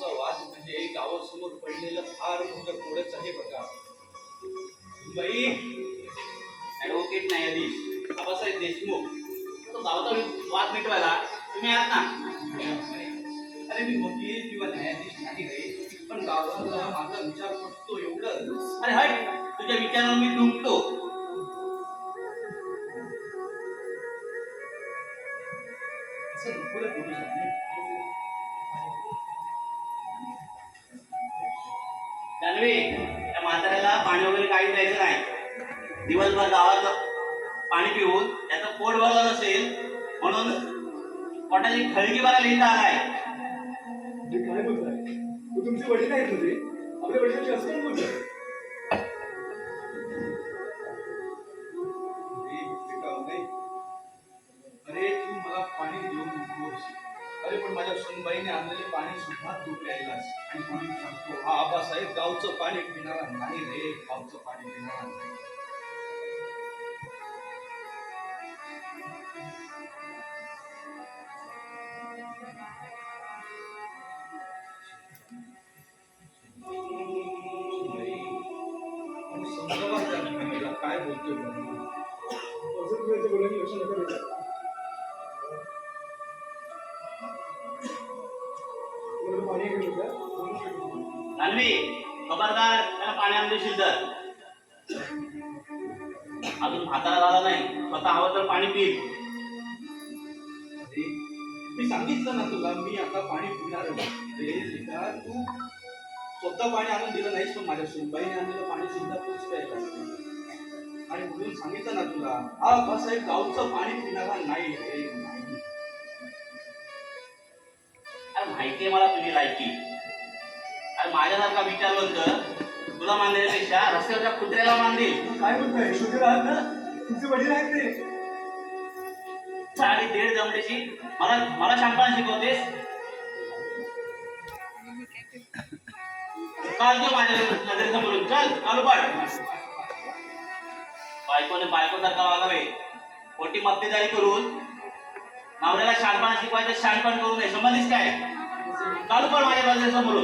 गावचा वाद म्हणजे गावासमोर पडलेलं फार मोठं कोडच आहे बघा. मुंबई ऍडव्होकेट न्यायाधीश बाबासाहेब देशमुख. तो गावाचा वाद मिटवायला तुम्ही आहात ना? अरे मी वकील किंवा न्यायाधीश नाही रे पण गावाचा माझा विचार पटतो एवढं. अरे हट! तुझ्या विचारावर मी दुखतो असं नको बोलू शकत जानवी त्या म्हाताऱ्याला पाणी वगैरे काही द्यायचं नाही. दिवसभर गावात पाणी पिऊन त्याचं पोट भरलं नसेल म्हणून पोटाची खळगी भरायला लिहिता आलाय. काय बोलताय? तू तुमचे वडील आहेत म्हणजे? आपल्या वडिलांची असं कोण अरे पण माझ्या सुनबाईने आणलेले पाणी सुद्धा तू प्यायलास आणि कोणी सांगतो हा आबासाहेब गावचं पाणी पिणारा नाही रे गावचं पाणी पिणारा नाही. काय बोलतोय बघ. बोलायची? लक्ष नका अन्वी खबरदार त्याला पाणी आणून देशील तर. अजून हाताला झाला नाही स्वतः हवं तर पाणी पिल मी सांगितलं ना तुला मी आता पाणी पिणार तू स्वतः पाणी आणून दिलं नाहीस पण माझ्या सुनबाईने आणलेलं पाणी सुद्धा तूच प्यायला आणि म्हणून सांगितलं ना तुला हा बासाहेब गावचं पाणी पिणारा नाही आहे मला तुझी लायकी अरे माझ्यासारखा विचारलं तर तुला मानण्यापेक्षा रस्त्यावरच्या कुत्र्याला मानतील काय बोलताय शुगर आहात ना? तुमचे वडील आहेत ते. आणि दीड जमण्याची मला मला शांतपणा शिकवतेस? काल तू माझ्या नजरेसमोरून चल चालू पड. बायकोने बायकोसारखा वागावे. खोटी मक्तेदारी करून नवऱ्याला शानपणा शिकवायचं शानपण करू नये. समजलीस काय? चालू पण माझ्या बाजूला समोर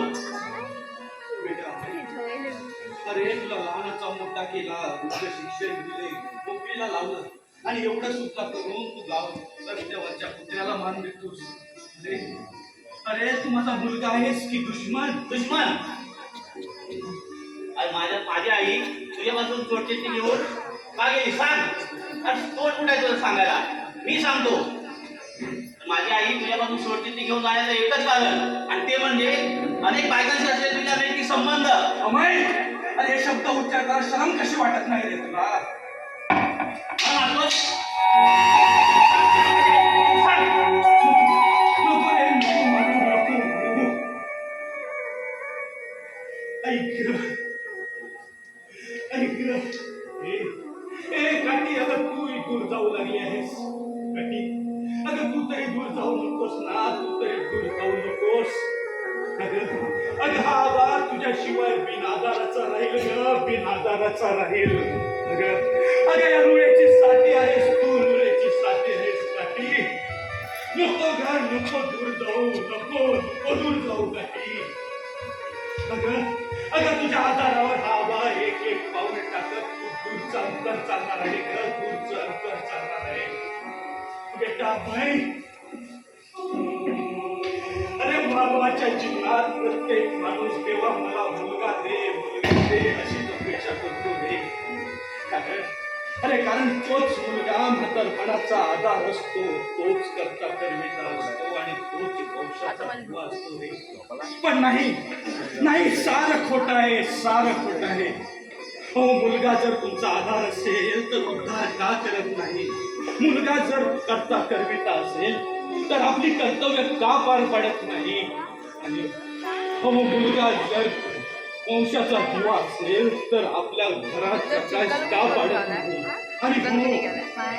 अरे तुला लहानाचा मोठा केला तुझं शिक्षण दिले नोकरीला लावलं. आणि एवढं सुद्धा करून तू गाव रस्त्यावरच्या कुत्र्याला मान देतोस. अरे तू माझा मुलगा आहेस की दुश्मन? दुश्मन! अरे माझ्या माझी आई तुझ्यापासून चोटचिट्टी घेऊन का गेली सांग. आणि तोड कुठे आहे तुला सांगायला? मी सांगतो. माझी आई तुझ्यापासून सोडचिट्टी घेऊन जाण्याचं एकच कारण आणि ते म्हणजे अनेक बायकांशी असलेले तुझ्या वैयक्तिक संबंध अमय अरे हे शब्द उच्चारताना शरम कशी वाटत नाही रे तुला हा नातोस? सांग. नको रे नको नको नको नको. ऐक रे. ऐक रे. ए ए, काठी अगं तू दूर जाऊ लागली आहेस तू तरी दूर जाऊ नकोस ना तू तरी दूर जाऊ नकोस अगं अगं हा आधार तुझ्याशिवाय बिन बिनादाराचा राहील ग बिनादाराचा राहील अगं अगं या रुळ्याची साठी आहेस तू रुळ्याची साठी आहेस काठी नको घर नको दूर जाऊ नको नको दूर जाऊ काही अगं अगं तुझ्या आधारावर हा बा एक एक पाऊल टाकत तू दूरचा अंतर चालणार आहे ग दूरचं अंतर चालणार आहे बेटा भाई अरे बाबाच्या जीवनात प्रत्येक माणूस तेव्हा मला मुलगा दे मुलगा दे अशी अपेक्षा करतो रे अरे कारण तोच मुलगा म्हातारपणाचा आधार असतो तोच करता करविता असतो आणि तोच भविष्याचा दिवा असतो रे पण नाही नाही सार खोट आहे सार खोट आहे. हो मुलगा जर तुमचा आधार असेल तर उद्धार का करत नाही? मुलगा जर करता करविता असेल तर आपली कर्तव्य का पार पडत नाही? आणि हो मुलगा जर वंशाचा दिवा असेल तर आपल्या घरात प्रकाश का पाडत नाही? आणि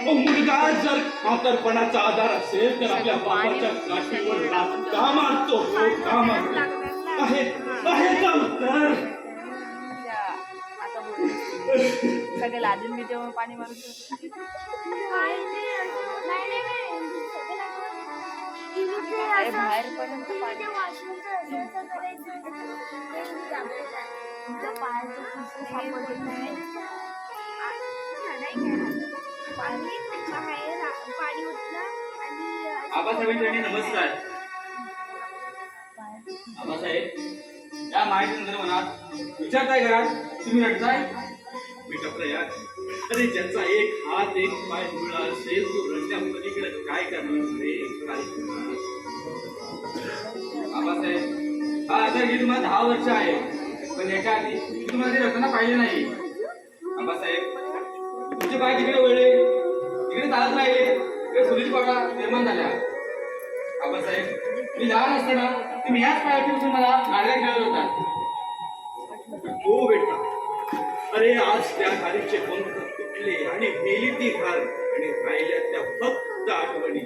हो, मुलगा जर म्हातारपणाचा आधार असेल तर आपल्या बापाच्या काठीवर का मारतो? हो का मारतो? आहे आहे का उत्तर? सगळे लादून मी जेव्हा पाणी मारून बाहेर आ- आबासाहेबांनी नमस्कार. आबासाहेब या माहिती संदर्भात विचारताय घरात तुम्ही रडताय? बेटा यार अरे ज्याचा एक हात एक पाय जुळला असेल तो रंगा पलीकडे काय करणार? रे काय आबासाहेब हा आता ही तुम्हाला दहा वर्ष आहे पण याच्या आधी मी तुम्हाला रचना पाहिले नाही. आबासाहेब तुमचे पाय तिकडे वळले तिकडे चालत राहिले तिकडे सुनील पडा निर्माण झाल्या. आबासाहेब मी लहान असताना तुम्ही ह्याच पायातून बसून मला गाड्या खेळत होता. हो बेटा. अरे आज त्या गाडीचे पंख तुटले आणि गेली ती घाल आणि राहिल्या त्या फक्त आठवणी.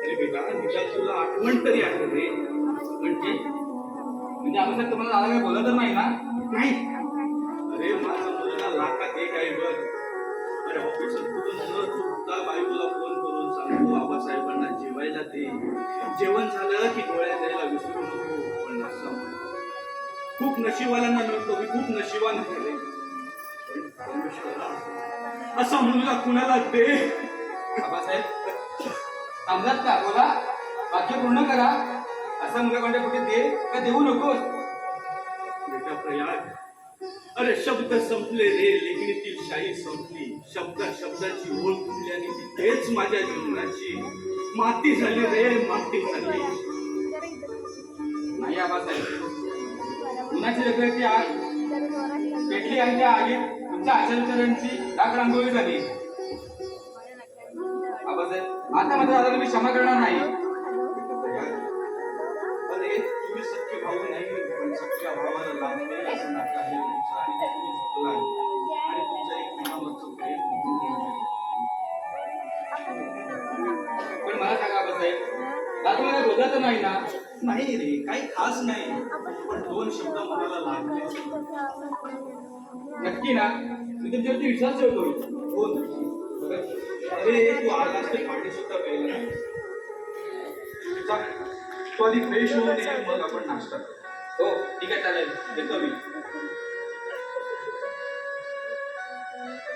आणि बेटा निदान तुला आठवण तरी आठवते म्हणजे? म्हणजे आबासाहेब तुम्हाला आला काय बोलत नाही ना? नाही. अरे माझा मुलगा लाखात एक आहे बघ. अरे ऑफिसात न चुकता बायकोला फोन करून सांगतो बाबासाहेबांना जेवायला दे. जेवण झालं की डोळ्या द्यायला विसरू नको. पण असं खूप नशिबालांना मिळतो मी खूप नशिबान झाले असा मुलगा कुणाला दे? बाबासाहेब थांबलात का? बोला. वाक्य पूर्ण करा. असा मुलं कोणत्या कुठे दे? का देऊ नकोस? बेटा प्रयाग अरे शब्द संपले रे लेखणीतील शाही संपली. शब्द शब्दाची ओळ तुटली आणि ती तेच माझ्या जीवनाची. माती झाली रे माती झाली. नाही आबासाहेब. कुणाची रगडती आग पेटली आणि त्या आगीत? तुमच्या आचरणकरांची डाग रांगोळी झाली आबासाहेब आता मात्र आता मी क्षमा करणार नाही. तुम्ही सख्य भाऊ नाही पण सख्या भावाला लाभले असं नातं आहे तुमचं आणि ते तुम्ही आणि एक मनावरचं प्रेम पण मला सांगा आबासाहेब दादा मला रोजाचं नाही ना. नाही रे काही खास नाही. पण दोन शब्द मनाला लागले. नक्की ना? मी तुमच्यावरती विश्वास ठेवतो नक्की. अरे तू आलास ते पाणी सुद्धा प्यायला तू आधी फ्रेश होऊन मग आपण नाश्ता. हो ठीक आहे चालेल. येतो मी.